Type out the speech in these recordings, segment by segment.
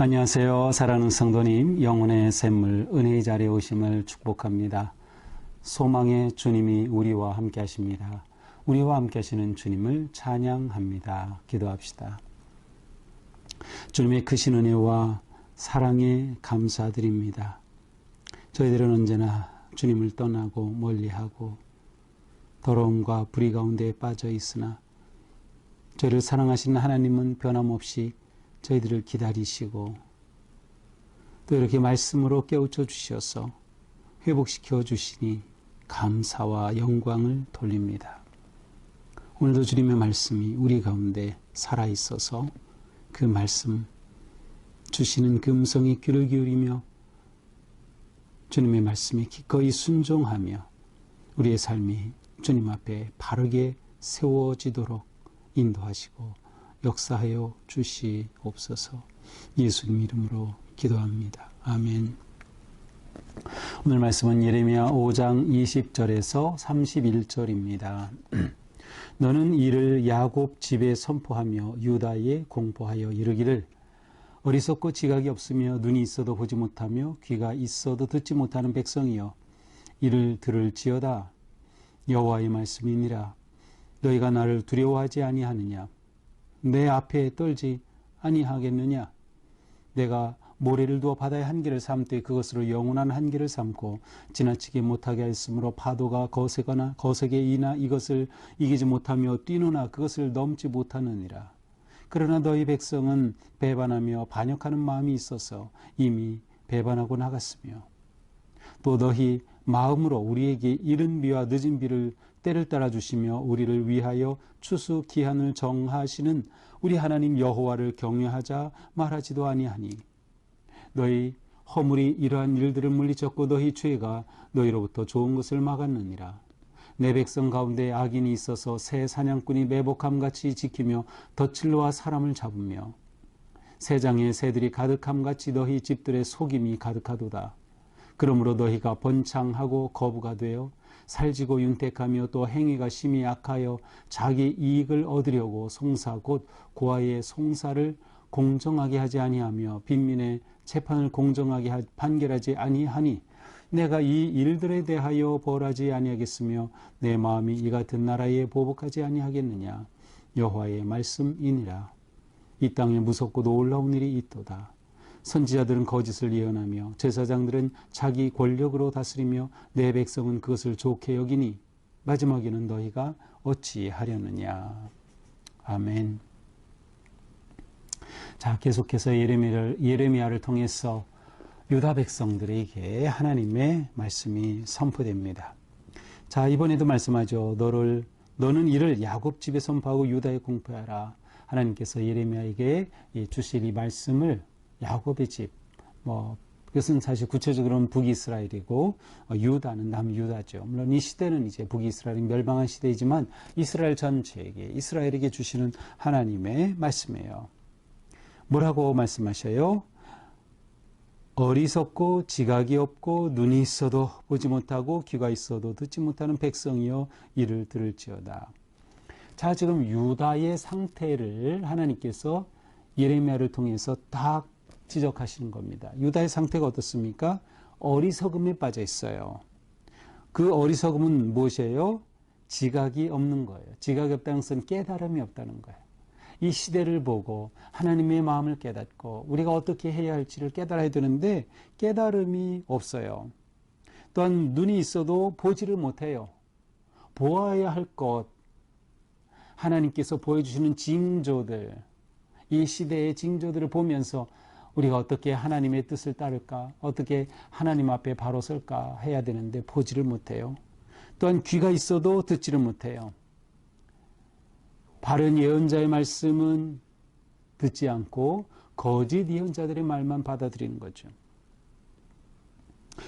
안녕하세요. 사랑하는 성도님, 영혼의 샘물, 은혜의 자리에 오심을 축복합니다. 소망의 주님이 우리와 함께 하십니다. 우리와 함께 하시는 주님을 찬양합니다. 기도합시다. 주님의 크신 은혜와 사랑에 감사드립니다. 저희들은 언제나 주님을 떠나고 멀리하고 더러움과 불의 가운데 빠져 있으나 저희를 사랑하시는 하나님은 변함없이 저희들을 기다리시고 또 이렇게 말씀으로 깨우쳐 주셔서 회복시켜 주시니 감사와 영광을 돌립니다. 오늘도 주님의 말씀이 우리 가운데 살아 있어서 그 말씀 주시는 그 음성에 귀를 기울이며 주님의 말씀에 기꺼이 순종하며 우리의 삶이 주님 앞에 바르게 세워지도록 인도하시고 역사하여 주시옵소서 예수님 이름으로 기도합니다. 아멘. 오늘 말씀은 예레미야 5장 20절에서 31절입니다. 너는 이를 야곱 집에 선포하며 유다에 공포하여 이르기를 어리석고 지각이 없으며 눈이 있어도 보지 못하며 귀가 있어도 듣지 못하는 백성이여 이를 들을지어다. 여호와의 말씀이니라. 너희가 나를 두려워하지 아니하느냐? 내 앞에 떨지 아니하겠느냐? 내가 모래를 두어 바다의 한계를 삼되 그것으로 영원한 한계를 삼고 지나치게 못하게 하였으므로 파도가 거세거나 거세게 이나 이것을 이기지 못하며 뛰노나 그것을 넘지 못하느니라 그러나 너희 백성은 배반하며 반역하는 마음이 있어서 이미 배반하고 나갔으며 또 너희 마음으로 우리에게 이른 비와 늦은 비를 때를 따라 주시며 우리를 위하여 추수 기한을 정하시는 우리 하나님 여호와를 경외하자 말하지도 아니하니 너희 허물이 이러한 일들을 물리쳤고 너희 죄가 너희로부터 좋은 것을 막았느니라 내 백성 가운데 악인이 있어서 새 사냥꾼이 매복함 같이 지키며 덫을로와 사람을 잡으며 새장에 새들이 가득함 같이 너희 집들의 속임이 가득하도다. 그러므로 너희가 번창하고 거부가 되어 살지고 윤택하며 또 행위가 심히 악하여 자기 이익을 얻으려고 송사 곧 고아의 송사를 공정하게 하지 아니하며 빈민의 재판을 공정하게 판결하지 아니하니 내가 이 일들에 대하여 벌하지 아니하겠으며 내 마음이 이 같은 나라에 보복하지 아니하겠느냐 여호와의 말씀이니라 이 땅에 무섭고 놀라운 일이 있도다 선지자들은 거짓을 예언하며 제사장들은 자기 권력으로 다스리며 내 백성은 그것을 좋게 여기니 마지막에는 너희가 어찌하려느냐. 아멘. 자, 계속해서 예레미야를, 예레미야를 통해서 유다 백성들에게 하나님의 말씀이 선포됩니다. 자, 이번에도 말씀하죠. 너를 너는 이를 야곱 집에 선포하고 유다에 공포하라. 하나님께서 예레미야에게 주실 이 말씀을 야곱의 집, 뭐 그것은 사실 구체적으로는 북이스라엘이고 어, 유다는 남유다죠. 물론 이 시대는 이제 북이스라엘이 멸망한 시대이지만 이스라엘 전체에게 이스라엘에게 주시는 하나님의 말씀이에요. 뭐라고 말씀하셔요? 어리석고 지각이 없고 눈이 있어도 보지 못하고 귀가 있어도 듣지 못하는 백성이여 이를 들을지어다. 자, 지금 유다의 상태를 하나님께서 예레미야를 통해서 딱 지적하시는 겁니다. 유다의 상태가 어떻습니까? 어리석음에 빠져 있어요. 그 어리석음은 무엇이에요? 지각이 없는 거예요. 지각이 없다는 것은 깨달음이 없다는 거예요. 이 시대를 보고 하나님의 마음을 깨닫고 우리가 어떻게 해야 할지를 깨달아야 되는데 깨달음이 없어요. 또한 눈이 있어도 보지를 못해요. 보아야 할 것, 하나님께서 보여주시는 징조들, 이 시대의 징조들을 보면서 우리가 어떻게 하나님의 뜻을 따를까? 어떻게 하나님 앞에 바로 설까? 해야 되는데 보지를 못해요. 또한 귀가 있어도 듣지를 못해요. 바른 예언자의 말씀은 듣지 않고 거짓 예언자들의 말만 받아들이는 거죠.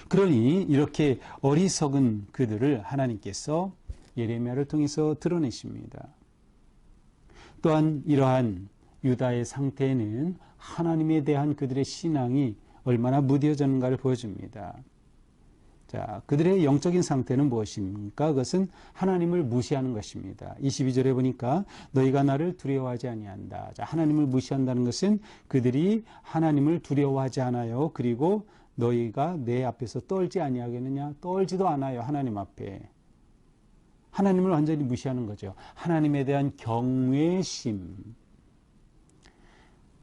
그러니 이렇게 어리석은 그들을 하나님께서 예레미야를 통해서 드러내십니다. 또한 이러한 유다의 상태에는 하나님에 대한 그들의 신앙이 얼마나 무뎌졌는가를 보여줍니다. 자, 그들의 영적인 상태는 무엇입니까? 그것은 하나님을 무시하는 것입니다. 22절에 보니까 너희가 나를 두려워하지 아니한다. 자, 하나님을 무시한다는 것은 그들이 하나님을 두려워하지 않아요. 그리고 너희가 내 앞에서 떨지 아니하겠느냐? 떨지도 않아요. 하나님 앞에. 하나님을 완전히 무시하는 거죠. 하나님에 대한 경외심.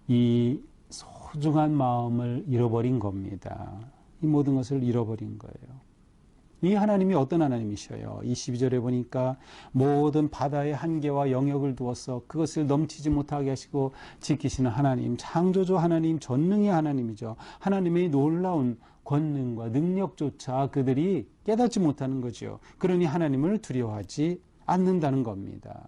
이 소중한 마음을 잃어버린 겁니다. 이 모든 것을 잃어버린 거예요. 이 하나님이 어떤 하나님이셔요? 22절에 보니까 모든 바다의 한계와 영역을 두어서 그것을 넘치지 못하게 하시고 지키시는 하나님, 창조주 하나님, 전능의 하나님이죠. 하나님의 놀라운 권능과 능력조차 그들이 깨닫지 못하는 거죠. 그러니 하나님을 두려워하지 않는다는 겁니다.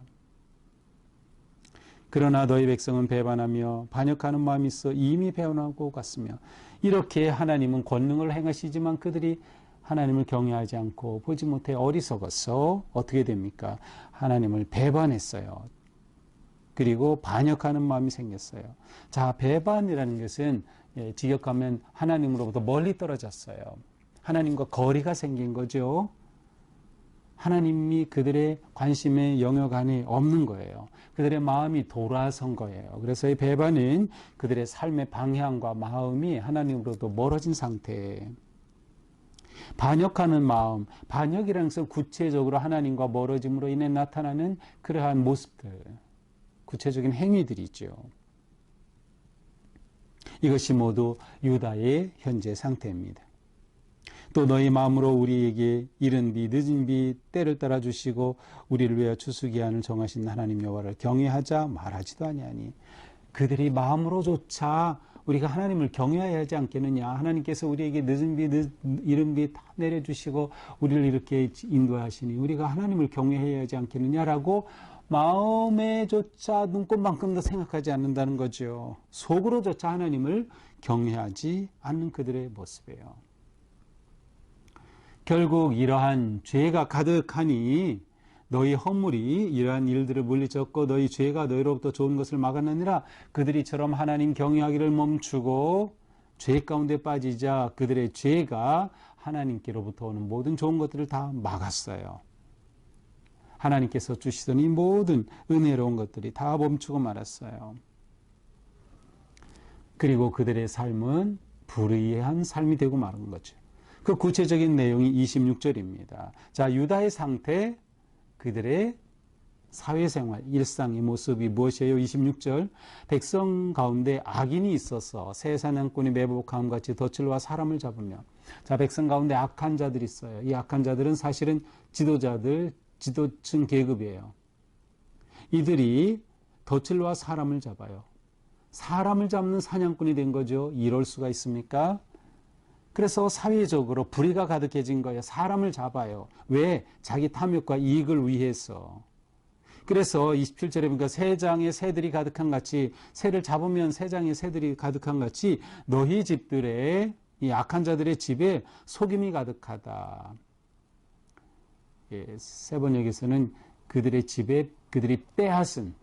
그러나 너희 백성은 배반하며 반역하는 마음이 있어 이미 배반하고 갔으며 이렇게 하나님은 권능을 행하시지만 그들이 하나님을 경외하지 않고 보지 못해 어리석어서 어떻게 됩니까? 하나님을 배반했어요. 그리고 반역하는 마음이 생겼어요. 자, 배반이라는 것은 예, 직역하면 하나님으로부터 멀리 떨어졌어요. 하나님과 거리가 생긴 거죠. 하나님이 그들의 관심의 영역 안에 없는 거예요. 그들의 마음이 돌아선 거예요. 그래서 이 배반은 그들의 삶의 방향과 마음이 하나님으로부터 멀어진 상태예요. 반역하는 마음, 반역이라는 것은 구체적으로 하나님과 멀어짐으로 인해 나타나는 그러한 모습들, 구체적인 행위들이죠. 이것이 모두 유다의 현재 상태입니다. 또 너희 마음으로 우리에게 이른 비 늦은 비 때를 따라 주시고 우리를 위하여 추수기한을 정하신 하나님 여호와를 경외하자 말하지도 아니하니 그들이 마음으로조차 우리가 하나님을 경외해야 하지 않겠느냐. 하나님께서 우리에게 늦은 비, 늦, 이른 비 다 내려주시고 우리를 이렇게 인도하시니 우리가 하나님을 경외해야 하지 않겠느냐라고 마음에조차 눈꽃만큼도 생각하지 않는다는 거죠. 속으로조차 하나님을 경외하지 않는 그들의 모습이에요. 결국 이러한 죄가 가득하니 너희 허물이 이러한 일들을 물리쳤고 너희 죄가 너희로부터 좋은 것을 막았느니라 그들이 처럼 하나님 경외하기를 멈추고 죄 가운데 빠지자 그들의 죄가 하나님께로부터 오는 모든 좋은 것들을 다 막았어요. 하나님께서 주시던 이 모든 은혜로운 것들이 다 멈추고 말았어요. 그리고 그들의 삶은 불의한 삶이 되고 말은 거죠. 그 구체적인 내용이 26절입니다. 자, 유다의 상태, 그들의 사회생활, 일상의 모습이 무엇이에요? 26절. 백성 가운데 악인이 있어서 새 사냥꾼이 매복함 같이 덫을와 사람을 잡으며. 자, 백성 가운데 악한 자들이 있어요. 이 악한 자들은 사실은 지도자들, 지도층 계급이에요. 이들이 덫을와 사람을 잡아요. 사람을 잡는 사냥꾼이 된 거죠. 이럴 수가 있습니까? 그래서 사회적으로 불의가 가득해진 거예요. 사람을 잡아요. 왜? 자기 탐욕과 이익을 위해서. 그래서 27절에 보니까 새장에 새들이 가득한 같이 새를 잡으면 새장에 새들이 가득한 같이 너희 집들의 이 악한 자들의 집에 속임이 가득하다. 예, 세번역에서는 그들의 집에 그들이 빼앗은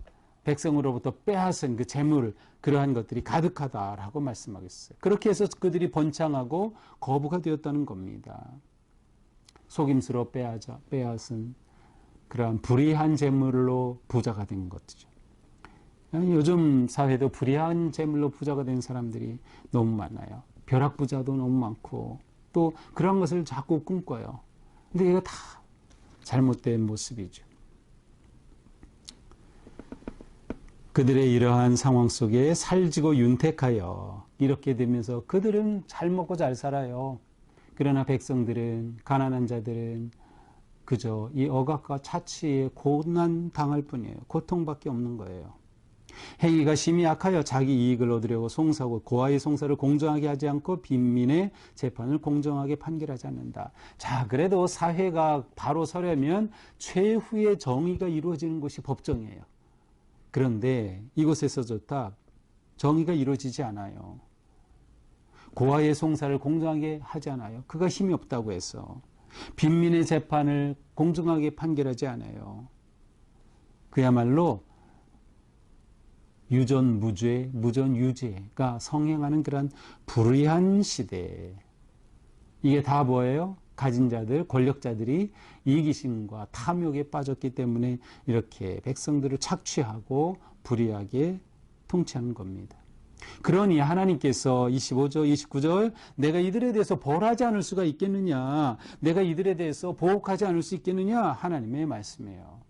백성으로부터 빼앗은 그 재물 그러한 것들이 가득하다라고 말씀하겠어요. 그렇게 해서 그들이 번창하고 거부가 되었다는 겁니다. 속임수로 빼앗아 빼앗은 그러한 불의한 재물로 부자가 된 것이죠. 요즘 사회도 불의한 재물로 부자가 된 사람들이 너무 많아요. 벼락 부자도 너무 많고 또 그런 것을 자꾸 꿈꿔요. 근데 이거 다 잘못된 모습이죠. 그들의 이러한 상황 속에 살지고 윤택하여 이렇게 되면서 그들은 잘 먹고 잘 살아요. 그러나 백성들은 가난한 자들은 그저 이 억압과 차치에 고난 당할 뿐이에요. 고통밖에 없는 거예요. 행위가 심히 악하여 자기 이익을 얻으려고 송사고 고아의 송사를 공정하게 하지 않고 빈민의 재판을 공정하게 판결하지 않는다. 자, 그래도 사회가 바로 서려면 최후의 정의가 이루어지는 곳이 법정이에요. 그런데 이곳에서조차 정의가 이루어지지 않아요. 고아의 송사를 공정하게 하지 않아요. 그가 힘이 없다고 해서. 빈민의 재판을 공정하게 판결하지 않아요. 그야말로 유전 무죄, 무전 유죄가 성행하는 그런 불의한 시대. 이게 다 뭐예요? 가진 자들, 권력자들이 이기심과 탐욕에 빠졌기 때문에 이렇게 백성들을 착취하고 불의하게 통치하는 겁니다. 그러니 하나님께서 25절, 29절, 내가 이들에 대해서 벌하지 않을 수가 있겠느냐? 내가 이들에 대해서 보복하지 않을 수 있겠느냐? 하나님의 말씀이에요.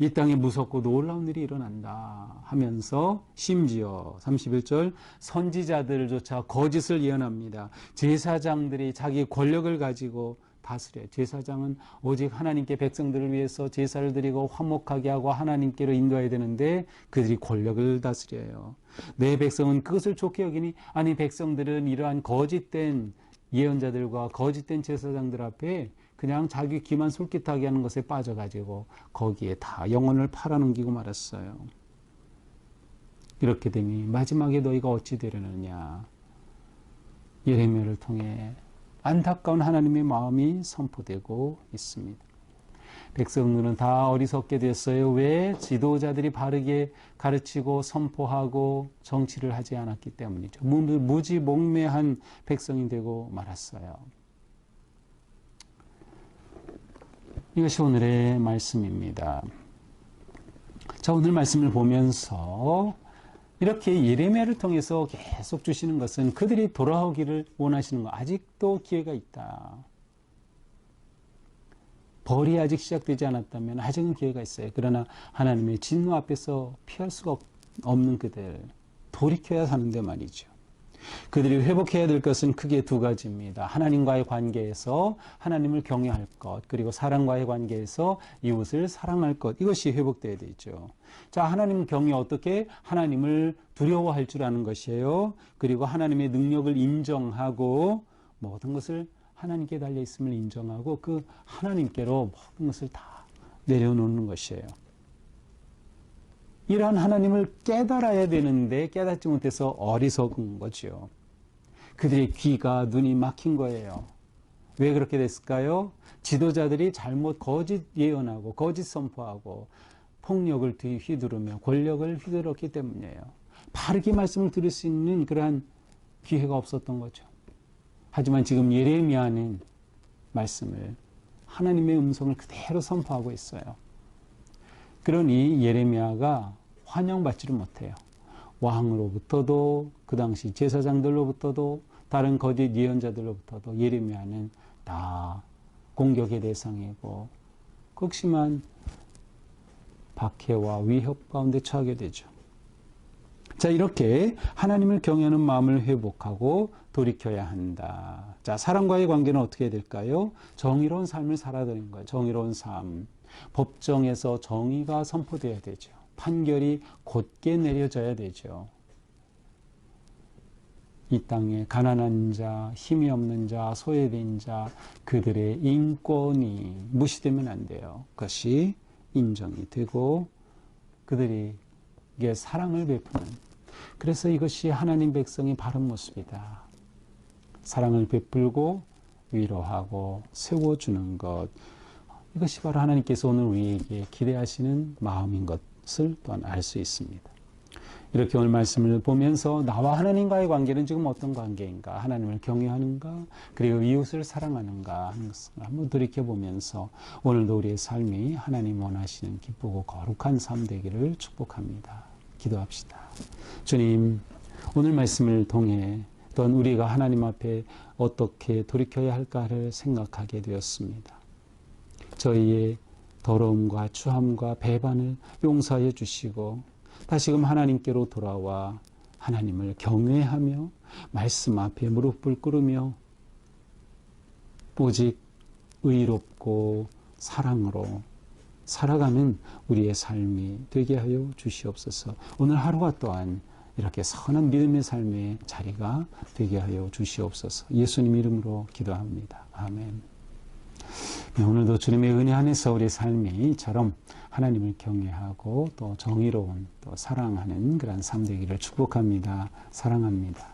이 땅에 무섭고 놀라운 일이 일어난다 하면서 심지어 31절 선지자들조차 거짓을 예언합니다. 제사장들이 자기 권력을 가지고 다스려요. 제사장은 오직 하나님께 백성들을 위해서 제사를 드리고 화목하게 하고 하나님께로 인도해야 되는데 그들이 권력을 다스려요. 내 백성은 그것을 좋게 여기니 아니 백성들은 이러한 거짓된 예언자들과 거짓된 제사장들 앞에 그냥 자기 귀만 솔깃하게 하는 것에 빠져가지고 거기에 다 영혼을 팔아넘기고 말았어요. 이렇게 되니 마지막에 너희가 어찌 되려느냐. 예레미야를 통해 안타까운 하나님의 마음이 선포되고 있습니다. 백성들은 다 어리석게 됐어요. 왜? 지도자들이 바르게 가르치고 선포하고 정치를 하지 않았기 때문이죠. 무지몽매한 백성이 되고 말았어요. 이것이 오늘의 말씀입니다. 자, 오늘 말씀을 보면서 이렇게 예레미야를 통해서 계속 주시는 것은 그들이 돌아오기를 원하시는 거 아직도 기회가 있다. 벌이 아직 시작되지 않았다면 아직은 기회가 있어요. 그러나 하나님의 진노 앞에서 피할 수가 없는 그들 돌이켜야 하는데 말이죠. 그들이 회복해야 될 것은 크게 두 가지입니다. 하나님과의 관계에서 하나님을 경외할 것, 그리고 사랑과의 관계에서 이웃을 사랑할 것, 이것이 회복되어야 되죠. 자, 하나님 경외 어떻게? 하나님을 두려워할 줄 아는 것이에요. 그리고 하나님의 능력을 인정하고 모든 것을 하나님께 달려 있음을 인정하고 그 하나님께로 모든 것을 다 내려놓는 것이에요. 이러한 하나님을 깨달아야 되는데 깨닫지 못해서 어리석은 거죠. 그들의 귀가 눈이 막힌 거예요. 왜 그렇게 됐을까요? 지도자들이 잘못 거짓 예언하고 거짓 선포하고 폭력을 휘두르며 권력을 휘두르기 때문이에요. 바르게 말씀을 들을 수 있는 그러한 기회가 없었던 거죠. 하지만 지금 예레미야는 말씀을 하나님의 음성을 그대로 선포하고 있어요. 그러니 예레미야가 환영받지를 못해요. 왕으로부터도 그 당시 제사장들로부터도 다른 거짓 예언자들로부터도 예레미야는 다 공격의 대상이고 극심한 박해와 위협 가운데 처하게 되죠. 자, 이렇게 하나님을 경외하는 마음을 회복하고 돌이켜야 한다. 자, 사람과의 관계는 어떻게 될까요? 정의로운 삶을 살아야 되는 거예요. 정의로운 삶. 법정에서 정의가 선포돼야 되죠. 판결이 곧게 내려져야 되죠. 이 땅에 가난한 자, 힘이 없는 자, 소외된 자, 그들의 인권이 무시되면 안 돼요. 그것이 인정이 되고 그들에게 사랑을 베푸는. 그래서 이것이 하나님 백성의 바른 모습이다. 사랑을 베풀고 위로하고 세워주는 것. 이것이 바로 하나님께서 오늘 우리에게 기대하시는 마음인 것. 것을 또한 알 수 있습니다. 이렇게 오늘 말씀을 보면서 나와 하나님과의 관계는 지금 어떤 관계인가? 하나님을 경외하는가? 그리고 이웃을 사랑하는가? 하는 것을 한번 돌이켜보면서 오늘도 우리의 삶이 하나님 원하시는 기쁘고 거룩한 삶 되기를 축복합니다. 기도합시다. 주님, 오늘 말씀을 통해 또한 우리가 하나님 앞에 어떻게 돌이켜야 할까를 생각하게 되었습니다. 저희의 더러움과 추함과 배반을 용서해 주시고 다시금 하나님께로 돌아와 하나님을 경외하며 말씀 앞에 무릎을 꿇으며 오직 의롭고 사랑으로 살아가는 우리의 삶이 되게 하여 주시옵소서. 오늘 하루가 또한 이렇게 선한 믿음의 삶의 자리가 되게 하여 주시옵소서. 예수님 이름으로 기도합니다. 아멘. 네, 오늘도 주님의 은혜 안에서 우리 삶이 이처럼 하나님을 경외하고 또 정의로운 또 사랑하는 그런 삶 되기를 축복합니다. 사랑합니다.